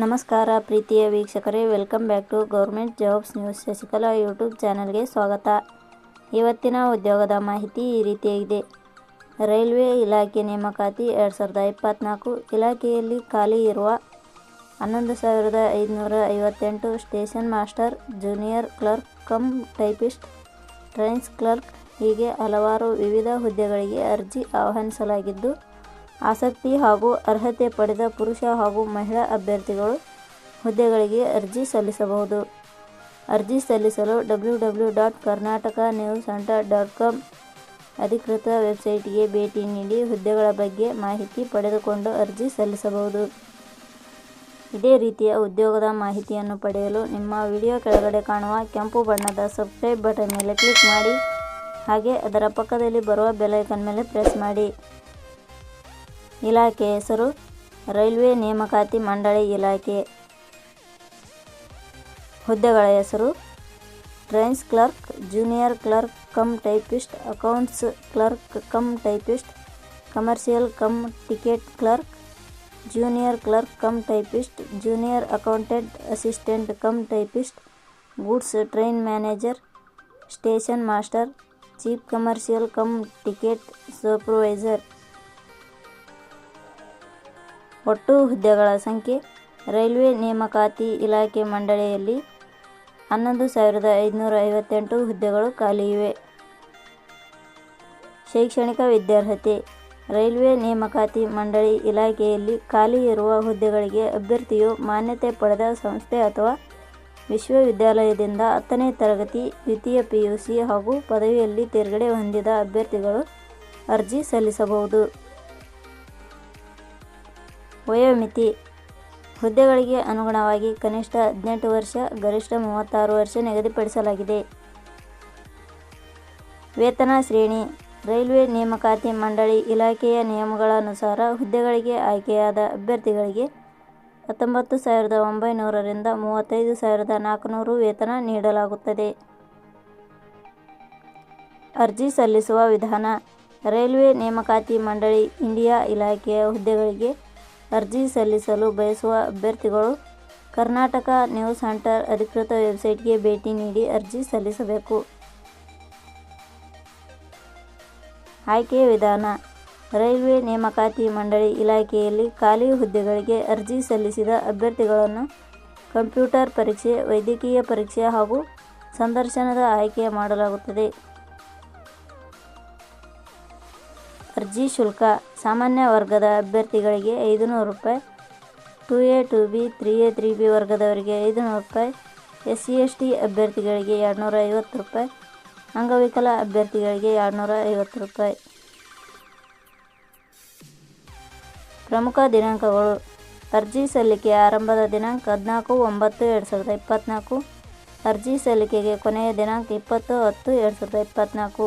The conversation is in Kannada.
ನಮಸ್ಕಾರ ಪ್ರೀತಿಯ ವೀಕ್ಷಕರೇ, welcome back to government jobs news. Shashikala YouTube ಚಾನಲ್ಗೆ ಸ್ವಾಗತ. ಇವತ್ತಿನ ಉದ್ಯೋಗದ ಮಾಹಿತಿ ಈ ರೀತಿಯಾಗಿದೆ. ರೈಲ್ವೆ ಇಲಾಖೆ ನೇಮಕಾತಿ ಎರಡು ಸಾವಿರದ ಇಪ್ಪತ್ತ್ನಾಲ್ಕು ಇಲಾಖೆಯಲ್ಲಿ ಖಾಲಿ ಇರುವ ಹನ್ನೊಂದು ಸಾವಿರದ ಐದುನೂರ ಐವತ್ತೆಂಟು station master, junior clerk cum typist, trains clerk ಹೀಗೆ ಹಲವಾರು ವಿವಿಧ ಹುದ್ದೆಗಳಿಗೆ ಅರ್ಜಿ ಆಹ್ವಾನಿಸಲಾಗಿದ್ದು ಆಸಕ್ತಿ ಹಾಗೂ ಅರ್ಹತೆ ಪಡೆದ ಪುರುಷ ಹಾಗೂ ಮಹಿಳಾ ಅಭ್ಯರ್ಥಿಗಳು ಹುದ್ದೆಗಳಿಗೆ ಅರ್ಜಿ ಸಲ್ಲಿಸಬಹುದು. ಅರ್ಜಿ ಸಲ್ಲಿಸಲು W W dot Karnataka news centre dot com ಅಧಿಕೃತ ವೆಬ್ಸೈಟ್ಗೆ ಭೇಟಿ ನೀಡಿ ಹುದ್ದೆಗಳ ಬಗ್ಗೆ ಮಾಹಿತಿ ಪಡೆದುಕೊಂಡು ಅರ್ಜಿ ಸಲ್ಲಿಸಬಹುದು. ಇದೇ ರೀತಿಯ ಉದ್ಯೋಗದ ಮಾಹಿತಿಯನ್ನು ಪಡೆಯಲು ನಿಮ್ಮ ವಿಡಿಯೋ ಕೆಳಗಡೆ ಕಾಣುವ ಕೆಂಪು ಬಣ್ಣದ ಸಬ್ಸ್ಕ್ರೈಬ್ ಬಟನ್ ಮೇಲೆ ಕ್ಲಿಕ್ ಮಾಡಿ, ಹಾಗೆ ಅದರ ಪಕ್ಕದಲ್ಲಿ ಬರುವ ಬೆಲೈಕನ್ ಮೇಲೆ ಪ್ರೆಸ್ ಮಾಡಿ. ಇಲಾಖೆ ಹೆಸರು ರೈಲ್ವೆ ನೇಮಕಾತಿ ಮಂಡಳಿ ಇಲಾಖೆ. ಹುದ್ದೆಗಳ ಹೆಸರು trains clerk, junior clerk cum typist, accounts clerk cum typist, commercial cum ticket clerk, junior clerk cum typist, junior accountant assistant cum typist, goods train manager, station master, chief commercial cum ticket supervisor. ಒಟ್ಟು ಹುದ್ದೆಗಳ ಸಂಖ್ಯೆ, ರೈಲ್ವೆ ನೇಮಕಾತಿ ಇಲಾಖೆ ಮಂಡಳಿಯಲ್ಲಿ ಹನ್ನೊಂದು ಸಾವಿರದ ಐದುನೂರ ಐವತ್ತೆಂಟು ಹುದ್ದೆಗಳು ಖಾಲಿ ಇವೆ. ಶೈಕ್ಷಣಿಕ ವಿದ್ಯಾರ್ಹತೆ, ರೈಲ್ವೆ ನೇಮಕಾತಿ ಮಂಡಳಿ ಇಲಾಖೆಯಲ್ಲಿ ಖಾಲಿ ಇರುವ ಹುದ್ದೆಗಳಿಗೆ ಅಭ್ಯರ್ಥಿಯು ಮಾನ್ಯತೆ ಪಡೆದ ಸಂಸ್ಥೆ ಅಥವಾ ವಿಶ್ವವಿದ್ಯಾಲಯದಿಂದ ಹತ್ತನೇ ತರಗತಿ, ದ್ವಿತೀಯ ಪಿಯುಸಿ ಹಾಗೂ ಪದವಿಯಲ್ಲಿ ತೇರ್ಗಡೆ ಹೊಂದಿದ ಅಭ್ಯರ್ಥಿಗಳು ಅರ್ಜಿ ಸಲ್ಲಿಸಬಹುದು. ವಯೋಮಿತಿ. ಹುದ್ದೆಗಳಿಗೆ ಅನುಗುಣವಾಗಿ ಕನಿಷ್ಠ ಹದಿನೆಂಟು ವರ್ಷ, ಗರಿಷ್ಠ ಮೂವತ್ತಾರು ವರ್ಷ ನಿಗದಿಪಡಿಸಲಾಗಿದೆ. ವೇತನ ಶ್ರೇಣಿ. ರೈಲ್ವೆ ನೇಮಕಾತಿ ಮಂಡಳಿ ಇಲಾಖೆಯ ನಿಯಮಗಳನುಸಾರ ಹುದ್ದೆಗಳಿಗೆ ಆಯ್ಕೆಯಾದ ಅಭ್ಯರ್ಥಿಗಳಿಗೆ ಹತ್ತೊಂಬತ್ತು ಸಾವಿರದ ಒಂಬೈನೂರರಿಂದ ಮೂವತ್ತೈದು ಸಾವಿರದ ನಾಲ್ಕುನೂರು ವೇತನ ನೀಡಲಾಗುತ್ತದೆ. ಅರ್ಜಿ ಸಲ್ಲಿಸುವ ವಿಧಾನ. ರೈಲ್ವೆ ನೇಮಕಾತಿ ಮಂಡಳಿ ಇಂಡಿಯಾ ಇಲಾಖೆಯ ಹುದ್ದೆಗಳಿಗೆ ಅರ್ಜಿ ಸಲ್ಲಿಸಲು ಬಯಸುವ ಅಭ್ಯರ್ಥಿಗಳು ಕರ್ನಾಟಕ ನ್ಯೂಸ್ ಸೆಂಟರ್ ಅಧಿಕೃತ ವೆಬ್ಸೈಟ್ಗೆ ಭೇಟಿ ನೀಡಿ ಅರ್ಜಿ ಸಲ್ಲಿಸಬೇಕು. ಆಯ್ಕೆ ವಿಧಾನ. ರೈಲ್ವೆ ನೇಮಕಾತಿ ಮಂಡಳಿ ಇಲಾಖೆಯಲ್ಲಿ ಖಾಲಿ ಹುದ್ದೆಗಳಿಗೆ ಅರ್ಜಿ ಸಲ್ಲಿಸಿದ ಅಭ್ಯರ್ಥಿಗಳನ್ನು ಕಂಪ್ಯೂಟರ್ ಪರೀಕ್ಷೆ, ವೈದ್ಯಕೀಯ ಪರೀಕ್ಷೆ ಹಾಗೂ ಸಂದರ್ಶನದ ಆಯ್ಕೆ ಮಾಡಲಾಗುತ್ತದೆ. ಅರ್ಜಿ ಶುಲ್ಕ. ಸಾಮಾನ್ಯ ವರ್ಗದ ಅಭ್ಯರ್ಥಿಗಳಿಗೆ ಐದುನೂರು ರೂಪಾಯಿ, two A, two B three A three B ವರ್ಗದವರಿಗೆ ಐದುನೂರು ರೂಪಾಯಿ ಎಸ್ ಸಿ ಎಸ್ ಟಿ ಅಭ್ಯರ್ಥಿಗಳಿಗೆ ಎರಡುನೂರ ಐವತ್ತು ರೂಪಾಯಿ, ಅಂಗವಿಕಲ ಅಭ್ಯರ್ಥಿಗಳಿಗೆ ಎರಡುನೂರ ಐವತ್ತು ರೂಪಾಯಿ. ಪ್ರಮುಖ ದಿನಾಂಕಗಳು. ಅರ್ಜಿ ಸಲ್ಲಿಕೆ ಆರಂಭದ ದಿನಾಂಕ ಹದಿನಾಲ್ಕು, ಒಂಬತ್ತು, ಎರಡು ಸಾವಿರದ ಇಪ್ಪತ್ತ್ನಾಲ್ಕು ಅರ್ಜಿ ಸಲ್ಲಿಕೆಗೆ ಕೊನೆಯ ದಿನಾಂಕ ಇಪ್ಪತ್ತು, ಹತ್ತು, ಎರಡು ಸಾವಿರದ ಇಪ್ಪತ್ತ್ನಾಲ್ಕು